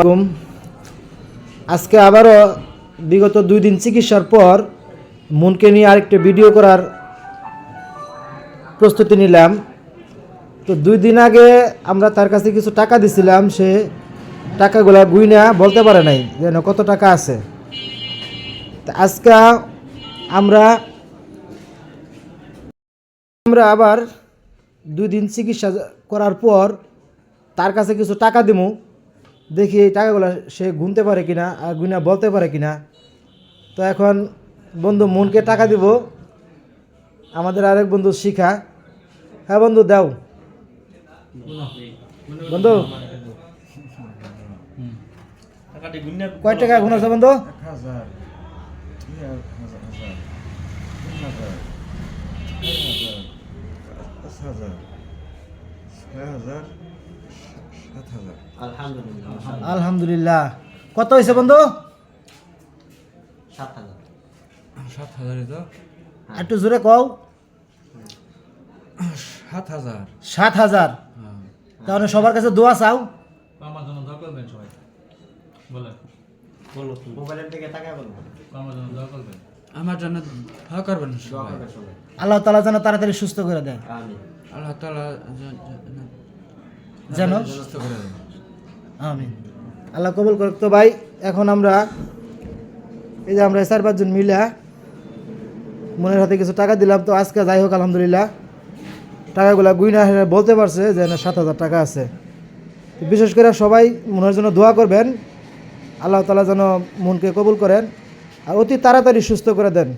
আলাইকুম। আজকে আবারও বিগত দুই দিন চিকিৎসার পর মনকে নিয়ে আরেকটা ভিডিও করার প্রস্তুতি নিলাম। তো দুই দিন আগে আমরা তার কাছে কিছু টাকা দিছিলাম, সে টাকাগুলা গুইনা বলতে পারে নাই যেন কত টাকা আছে। তা আজকে আমরা আমরা আবার দুই দিন চিকিৎসা করার পর তার কাছে কিছু টাকা দিমু। দেখি এই টাকাগুলো সে গুনতে পারে কিনা আর গুনা বলতে পারে কিনা। তো এখন বন্ধু মনকে টাকা দিব। আমাদের আরেক বন্ধু শিখা। হ্যাঁ বন্ধু, দাও। বন্ধু। কয় টাকা গুনেছে বন্ধু? হাজার হাজার হাজার হাজার হাজার হাজার সাত হাজার। আলহামদুলিল্লাহ। কত হয়েছে বন্ধু? সাত হাজারই তো? একটু জোরে কও। সাত হাজার। সাত হাজার। তাহলে সবার কাছে দোয়া চাও। আমার জন্য দোয়া করবেন সবাই? বলেন। মোবাইলের দিকে তাকায় বলব আমার জন্য দোয়া করবেন? আমার জন্য দোয়া করবেন সবাই। সবাই। আল্লাহ তালা যেন তাড়াতাড়ি সুস্থ করে দেয়। আল্লাহ তাআলা যেন সুস্থ করে আমিন। আল্লাহ কবুল করুক। তো ভাই এখন আমরা এই যে আমরা চার পাঁচজন মিলা মনের হাতে কিছু টাকা দিলাম। তো আজকে যাই হোক আলহামদুলিল্লাহ। টাকাগুলা গুইনা বলতে পারছে যে না সাত হাজার টাকা আছে। বিশেষ করে সবাই মনের জন্য দোয়া করবেন। আল্লাহ তালা যেন মনকে কবুল করেন। আর অতি তাড়াতাড়ি সুস্থ করে দেন।